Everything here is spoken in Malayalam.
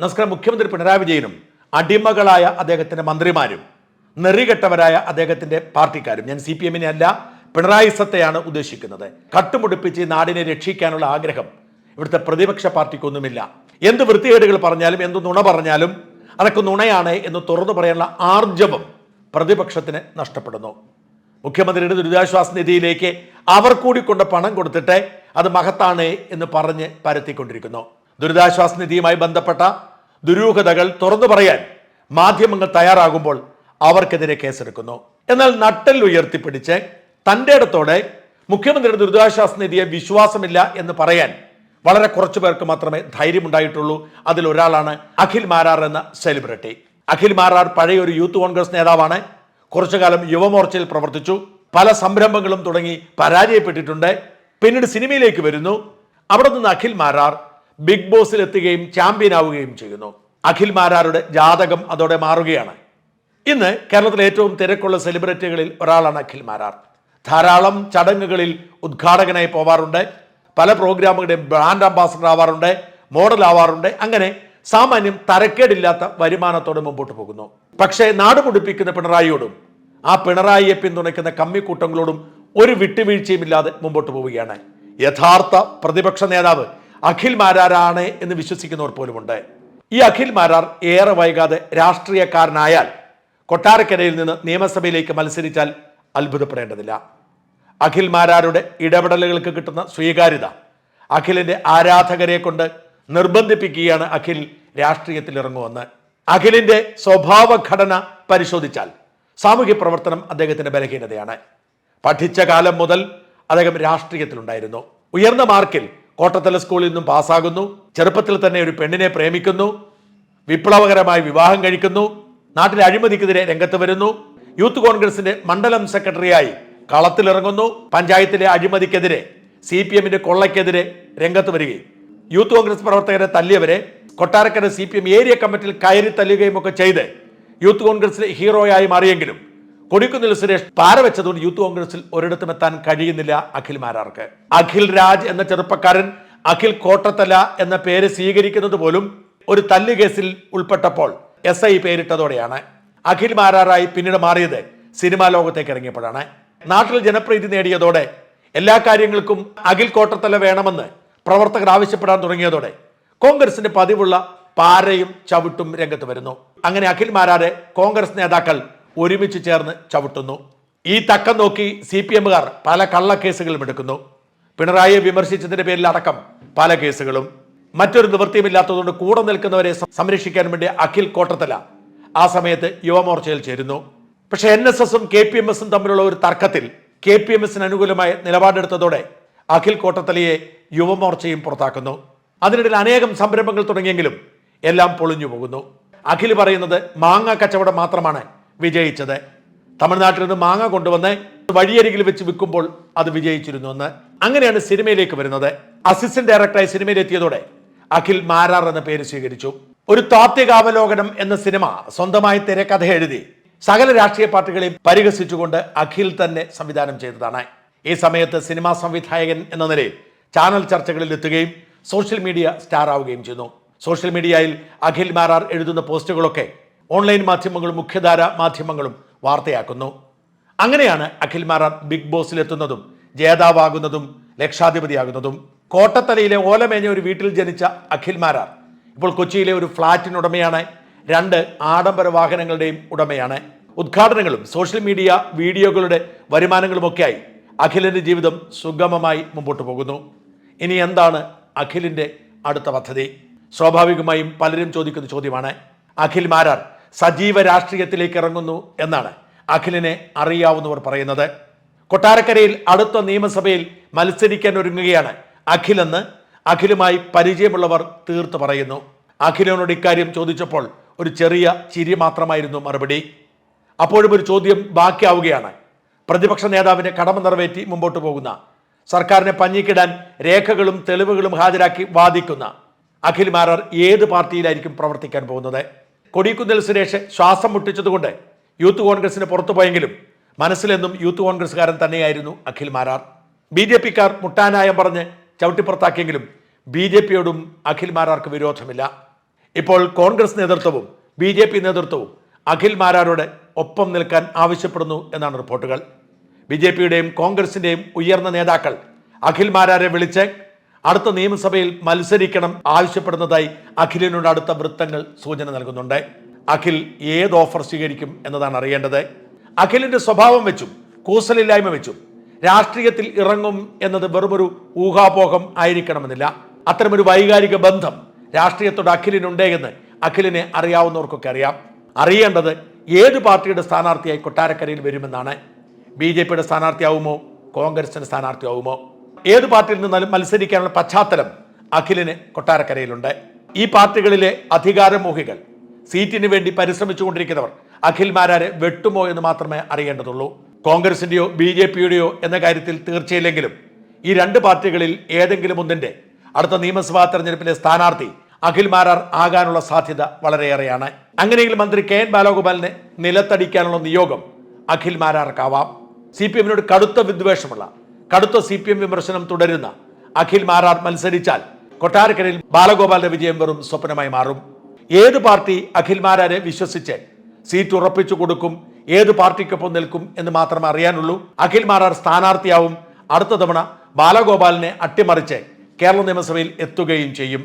നമസ്കാരം. മുഖ്യമന്ത്രി പിണറായി വിജയനും അടിമകളായ അദ്ദേഹത്തിന്റെ മന്ത്രിമാരും നെറികെട്ടവരായ അദ്ദേഹത്തിന്റെ പാർട്ടിക്കാരും. ഞാൻ സി പി എമ്മിനെ അല്ല പിണറായി സത്തെയാണ് ഉദ്ദേശിക്കുന്നത്. കട്ടുമുടിപ്പിച്ച് നാടിനെ രക്ഷിക്കാനുള്ള ആഗ്രഹം ഇവിടുത്തെ പ്രതിപക്ഷ പാർട്ടിക്കൊന്നുമില്ല. എന്ത് വൃത്തികേടുകൾ പറഞ്ഞാലും എന്ത് നുണ പറഞ്ഞാലും അതൊക്കെ നുണയാണ് എന്ന് തുറന്നു പറയാനുള്ള ആർജവം പ്രതിപക്ഷത്തിന് നഷ്ടപ്പെടുന്നു. മുഖ്യമന്ത്രിയുടെ ദുരിതാശ്വാസ നിധിയിലേക്ക് അവർ കൂടി കൊണ്ട് പണം കൊടുത്തിട്ട് അത് മഹത്താണ് എന്ന് പറഞ്ഞ് പരത്തിക്കൊണ്ടിരിക്കുന്നു. ദുരിതാശ്വാസ നിധിയുമായി ബന്ധപ്പെട്ട ദുരൂഹതകൾ തുറന്നു പറയാൻ മാധ്യമങ്ങൾ തയ്യാറാകുമ്പോൾ അവർക്കെതിരെ കേസെടുക്കുന്നു. എന്നാൽ നട്ടൽ ഉയർത്തിപ്പിടിച്ച് തന്റെ ഇടത്തോടെ മുഖ്യമന്ത്രിയുടെ ദുരിതാശ്വാസ നിധിയെ വിശ്വാസമില്ല എന്ന് പറയാൻ വളരെ കുറച്ചു പേർക്ക് മാത്രമേ ധൈര്യമുണ്ടായിട്ടുള്ളൂ. അതിൽ ഒരാളാണ് അഖിൽ മാരാർ എന്ന സെലിബ്രിറ്റി. അഖിൽ മാരാർ പഴയ ഒരു യൂത്ത് കോൺഗ്രസ് നേതാവാണ്. കുറച്ചു കാലം യുവമോർച്ചയിൽ പ്രവർത്തിച്ചു. പല സംരംഭങ്ങളും തുടങ്ങി പരാജയപ്പെട്ടിട്ടുണ്ട്. പിന്നീട് സിനിമയിലേക്ക് വരുന്നു. അവിടെ നിന്ന് അഖിൽ മാരാർ ബിഗ് ബോസിൽ എത്തുകയും ചാമ്പ്യൻ ആവുകയും ചെയ്യുന്നു. അഖിൽ മാരാരുടെ ജാതകം അതോടെ മാറുകയാണ്. ഇന്ന് കേരളത്തിലെ ഏറ്റവും തിരക്കുള്ള സെലിബ്രിറ്റികളിൽ ഒരാളാണ് അഖിൽ മാരാർ. ധാരാളം ചടങ്ങുകളിൽ ഉദ്ഘാടകനായി പോവാറുണ്ട്. പല പ്രോഗ്രാമുകളുടെയും ബ്രാൻഡ് അംബാസഡർ ആവാറുണ്ട് മോഡൽ ആവാറുണ്ട്. അങ്ങനെ സാമാന്യം തരക്കേടില്ലാത്ത വരുമാനത്തോടെ മുമ്പോട്ട് പോകുന്നു. പക്ഷേ നാട് മുടിപ്പിക്കുന്ന പിണറായിയോടും ആ പിണറായിയെ പിന്തുണയ്ക്കുന്ന കമ്മിക്കൂട്ടങ്ങളോടും ഒരു വിട്ടുവീഴ്ചയും ഇല്ലാതെ മുമ്പോട്ട് പോവുകയാണ്. യഥാർത്ഥ പ്രതിപക്ഷ നേതാവ് അഖിൽ മാരാരാണ് എന്ന് വിശ്വസിക്കുന്നവർ പോലുമുണ്ട്. ഈ അഖിൽ മാരാർ ഏറെ വൈകാതെ രാഷ്ട്രീയക്കാരനായാൽ കൊട്ടാരക്കരയിൽ നിന്ന് നിയമസഭയിലേക്ക് മത്സരിച്ചാൽ അത്ഭുതപ്പെടേണ്ടതില്ല. അഖിൽ മാരാരുടെ ഇടപെടലുകൾക്ക് കിട്ടുന്ന സ്വീകാര്യത അഖിലിന്റെ ആരാധകരെ കൊണ്ട് നിർബന്ധിപ്പിക്കുകയാണ് അഖിൽ രാഷ്ട്രീയത്തിൽ ഇറങ്ങുമെന്ന് അഖിലിന്റെ സ്വഭാവഘടന പരിശോധിച്ചാൽ സാമൂഹ്യ പ്രവർത്തനം അദ്ദേഹത്തിന്റെ ബലഹീനതയാണ്. പഠിച്ച കാലം മുതൽ അദ്ദേഹം രാഷ്ട്രീയത്തിലുണ്ടായിരുന്നു. ഉയർന്ന മാർക്കിൽ കോട്ടത്തല സ്കൂളിൽ നിന്നും പാസ്സാകുന്നു. ചെറുപ്പത്തിൽ തന്നെ ഒരു പെണ്ണിനെ പ്രേമിക്കുന്നു. വിപ്ലവകരമായി വിവാഹം കഴിക്കുന്നു. നാട്ടിലെ അഴിമതിക്കെതിരെ രംഗത്ത് വരുന്നു. യൂത്ത് കോൺഗ്രസിന്റെ മണ്ഡലം സെക്രട്ടറിയായി കളത്തിലിറങ്ങുന്നു. പഞ്ചായത്തിലെ അഴിമതിക്കെതിരെ സി പി എമ്മിന്റെ കൊള്ളയ്ക്കെതിരെ രംഗത്ത് വരികയും. യൂത്ത് കോൺഗ്രസ് പ്രവർത്തകരെ തല്ലിയവരെ Kottarakkara C P M area കമ്മിറ്റിയിൽ കയറി തല്ലുകയും ഒക്കെ ചെയ്ത് യൂത്ത് കോൺഗ്രസിലെ ഹീറോയായി മാറിയെങ്കിലും കൊടിക്കുന്നിൽ സുരേഷ് പാര വെച്ചതുകൊണ്ട് യൂത്ത് കോൺഗ്രസിൽ ഒരിടത്തും എത്താൻ കഴിയുന്നില്ല അഖിൽ മാരാർക്ക്. അഖിൽ രാജ് എന്ന ചെറുപ്പക്കാരൻ അഖിൽ കോട്ടത്തല എന്ന പേര് സ്വീകരിക്കുന്നത് പോലും ഒരു തല്ല് കേസിൽ ഉൾപ്പെട്ടപ്പോൾ എസ് ഐ പേരിട്ടതോടെയാണ്. അഖിൽ മാരാറായി പിന്നീട് മാറിയത് സിനിമാ ലോകത്തേക്ക് ഇറങ്ങിയപ്പോഴാണ്. നാട്ടിൽ ജനപ്രീതി നേടിയതോടെ എല്ലാ കാര്യങ്ങൾക്കും അഖിൽ കോട്ടത്തല വേണമെന്ന് പ്രവർത്തകർ ആവശ്യപ്പെടാൻ തുടങ്ങിയതോടെ കോൺഗ്രസിന്റെ പതിവുള്ള പാരയും ചവിട്ടും രംഗത്ത് വരുന്നു. അങ്ങനെ അഖിൽ മാരാരെ കോൺഗ്രസ് നേതാക്കൾ ഒരുമിച്ച് ചേർന്ന് ചവിട്ടുന്നു. ഈ തക്കം നോക്കി സി പി എമ്മുകാർ പല കള്ളക്കേസുകളും എടുക്കുന്നു. പിണറായിയെ വിമർശിച്ചതിന്റെ പേരിൽ അടക്കം പല കേസുകളും. മറ്റൊരു നിവൃത്തിയുമില്ലാത്തതുകൊണ്ട് കൂടെ നിൽക്കുന്നവരെ സംരക്ഷിക്കാൻ വേണ്ടി അഖിൽ കോട്ടത്തല ആ സമയത്ത് യുവമോർച്ചയിൽ ചേരുന്നു. പക്ഷേ എൻ എസ് എസും കെ പി എം എസും തമ്മിലുള്ള ഒരു തർക്കത്തിൽ കെ പി എം എസിന് അനുകൂലമായ നിലപാടെടുത്തതോടെ അഖിൽ കോട്ടത്തലയെ യുവമോർച്ചയും പുറത്താക്കുന്നു. അതിനിടയിൽ അനേകം സംരംഭങ്ങൾ തുടങ്ങിയെങ്കിലും എല്ലാം പൊളിഞ്ഞു പോകുന്നു അഖിൽ പറയുന്നത് മാങ്ങ കച്ചവടം മാത്രമാണ്. വിജയിച്ചത്. തമിഴ്നാട്ടിൽ നിന്ന് മാങ്ങ കൊണ്ടുവന്ന് വഴിയരികിൽ വെച്ച് വിൽക്കുമ്പോൾ അത് വിജയിച്ചിരുന്നു എന്ന്. അങ്ങനെയാണ് സിനിമയിലേക്ക് വരുന്നത്. അസിസ്റ്റന്റ് ഡയറക്ടറായി സിനിമയിലെത്തിയതോടെ അഖിൽ മാരാർ എന്ന പേര് സ്വീകരിച്ചു. ഒരു താത്വികാവലോകനം എന്ന സിനിമ സ്വന്തമായി തിരക്കഥ എഴുതി സകല രാഷ്ട്രീയ പാർട്ടികളെയും പരിഹസിച്ചുകൊണ്ട് അഖിൽ തന്നെ സംവിധാനം ചെയ്തതാണ്. ഈ സമയത്ത് സിനിമാ സംവിധായകൻ എന്ന നിലയിൽ ചാനൽ ചർച്ചകളിൽ എത്തുകയും സോഷ്യൽ മീഡിയ സ്റ്റാർ ആവുകയും ചെയ്യുന്നു. സോഷ്യൽ മീഡിയയിൽ അഖിൽ മാരാർ എഴുതുന്ന പോസ്റ്റുകളൊക്കെ ഓൺലൈൻ മാധ്യമങ്ങളും മുഖ്യധാര മാധ്യമങ്ങളും വാർത്തയാക്കുന്നു. അങ്ങനെയാണ് അഖിൽ മാറാൻ ബിഗ് ബോസിലെത്തുന്നതും ജേതാവാകുന്നതും ലക്ഷാധിപതിയാകുന്നതും. കോട്ടത്തലയിലെ ഓലമേഞ്ഞ ഒരു വീട്ടിൽ ജനിച്ച അഖിൽ മാരാർ ഇപ്പോൾ കൊച്ചിയിലെ ഒരു ഫ്ളാറ്റിനുടമയാണ് രണ്ട് ആഡംബര വാഹനങ്ങളുടെയും ഉടമയാണ്. ഉദ്ഘാടനങ്ങളും സോഷ്യൽ മീഡിയ വീഡിയോകളുടെ വരുമാനങ്ങളുമൊക്കെയായി അഖിലിന്റെ ജീവിതം സുഗമമായി മുമ്പോട്ട് പോകുന്നു. ഇനി എന്താണ് അഖിലിന്റെ അടുത്ത പദ്ധതി? സ്വാഭാവികമായും പലരും ചോദിക്കുന്ന ചോദ്യമാണ് അഖിൽ മാരാർ സജീവ രാഷ്ട്രീയത്തിലേക്ക് ഇറങ്ങുന്നു എന്നാണ് അഖിലിനെ അറിയാവുന്നവർ പറയുന്നത്. കൊട്ടാരക്കരയിൽ അടുത്ത നിയമസഭയിൽ മത്സരിക്കാൻ ഒരുങ്ങുകയാണ് അഖിലെന്ന് അഖിലുമായി പരിചയമുള്ളവർ തീർത്തു പറയുന്നു. അഖിലിനോട് ഇക്കാര്യം ചോദിച്ചപ്പോൾ ഒരു ചെറിയ ചിരി മാത്രമായിരുന്നു മറുപടി. അപ്പോഴും ഒരു ചോദ്യം ബാക്കിയാവുകയാണ്. പ്രതിപക്ഷ നേതാവിന്റെ കടമ നിറവേറ്റി മുമ്പോട്ട് പോകുന്ന സർക്കാരിനെ പഞ്ഞിക്കിടാൻ രേഖകളും തെളിവുകളും ഹാജരാക്കി വാദിക്കുന്ന അഖിൽ മാരർ ഏത് പാർട്ടിയിലായിരിക്കും പ്രവർത്തിക്കാൻ പോകുന്നത്? കൊടിക്കുന്നിൽ സുരേഷ് ശ്വാസം മുട്ടിച്ചതുകൊണ്ട് യൂത്ത് കോൺഗ്രസിന് പുറത്തു പോയെങ്കിലും മനസ്സിലെന്നും യൂത്ത് കോൺഗ്രസ്സുകാരൻ തന്നെയായിരുന്നു അഖിൽ മാരാർ. ബി ജെ പിക്കാർ മുട്ടാനായം പറഞ്ഞ് ചവിട്ടിപ്പുറത്താക്കിയെങ്കിലും ബി ജെ പിയോടും അഖിൽ മാരാർക്ക് വിരോധമില്ല. ഇപ്പോൾ കോൺഗ്രസ് നേതൃത്വവും ബി ജെ പി നേതൃത്വവും അഖിൽ മാരാരോട് ഒപ്പം നിൽക്കാൻ ആവശ്യപ്പെടുന്നു എന്നാണ് റിപ്പോർട്ടുകൾ. ബി ജെ പിയുടെയും കോൺഗ്രസിന്റെയും ഉയർന്ന നേതാക്കൾ അഖിൽ മാരാരെ വിളിച്ച് അടുത്ത നിയമസഭയിൽ മത്സരിക്കണം ആവശ്യപ്പെടുന്നതായി അഖിലിനോട് അടുത്ത വൃത്തങ്ങൾ സൂചന നൽകുന്നുണ്ട്. അഖിൽ ഏത് ഓഫർ സ്വീകരിക്കും എന്നതാണ് അറിയേണ്ടത്. അഖിലിന്റെ സ്വഭാവം വെച്ചും കൂസലില്ലായ്മ വെച്ചും രാഷ്ട്രീയത്തിൽ ഇറങ്ങും എന്നത് വെറുമൊരു ഊഹാപോഹം ആയിരിക്കണമെന്നില്ല. അത്തരമൊരു വൈകാരിക ബന്ധം രാഷ്ട്രീയത്തോട് അഖിലിനുണ്ട് എന്ന് അഖിലിനെ അറിയാവുന്നവർക്കൊക്കെ അറിയാം. അറിയേണ്ടത് ഏത് പാർട്ടിയുടെ സ്ഥാനാർത്ഥിയായി കൊട്ടാരക്കരയിൽ വരുമെന്നാണ്. ബി ജെ പിയുടെ സ്ഥാനാർത്ഥിയാവുമോ? കോൺഗ്രസിന്റെ സ്ഥാനാർത്ഥിയാവുമോ? ഏത് പാർട്ടിയിൽ നിന്നാലും മത്സരിക്കാനുള്ള പശ്ചാത്തലം അഖിലിന് കൊട്ടാരക്കരയിലുണ്ട്. ഈ പാർട്ടികളിലെ അധികാരമോഹികൾ സീറ്റിന് വേണ്ടി പരിശ്രമിച്ചുകൊണ്ടിരിക്കുന്നവർ അഖിൽ മാരാരെ വെട്ടുമോ എന്ന് മാത്രമേ അറിയേണ്ടതുള്ളൂ. കോൺഗ്രസിന്റെയോ ബി ജെ പിയുടെയോ എന്ന കാര്യത്തിൽ തീർച്ചയില്ലെങ്കിലും ഈ രണ്ട് പാർട്ടികളിൽ ഏതെങ്കിലും ഒന്നിന്റെ അടുത്ത നിയമസഭാ തെരഞ്ഞെടുപ്പിലെ സ്ഥാനാർത്ഥി അഖിൽ മാരാർ ആകാനുള്ള സാധ്യത വളരെയേറെയാണ്. അങ്ങനെയെങ്കിൽ മന്ത്രി കെ എൻ ബാലഗോപാലിനെ നിലത്തടിക്കാനുള്ള നിയോഗം അഖിൽ മാരാർക്കാവാം. സി പി എമ്മിനോട് കടുത്ത വിദ്വേഷമുള്ള കടുത്ത സി പി എം വിമർശനം തുടരുന്ന അഖിൽ മാരാർ മത്സരിച്ചാൽ കൊട്ടാരക്കരയിൽ ബാലഗോപാലിന്റെ വിജയം വെറും സ്വപ്നമായി മാറും. ഏത് പാർട്ടി അഖിൽ മാരാരെ വിശ്വസിച്ച് സീറ്റ് ഉറപ്പിച്ചു കൊടുക്കും ഏത് പാർട്ടിക്കൊപ്പം നിൽക്കും എന്ന് മാത്രം അറിയാനുള്ളൂ. അഖിൽ മാരാർ സ്ഥാനാർത്ഥിയാവും. അടുത്ത തവണ ബാലഗോപാലിനെ അട്ടിമറിച്ച് കേരള നിയമസഭയിൽ എത്തുകയും ചെയ്യും.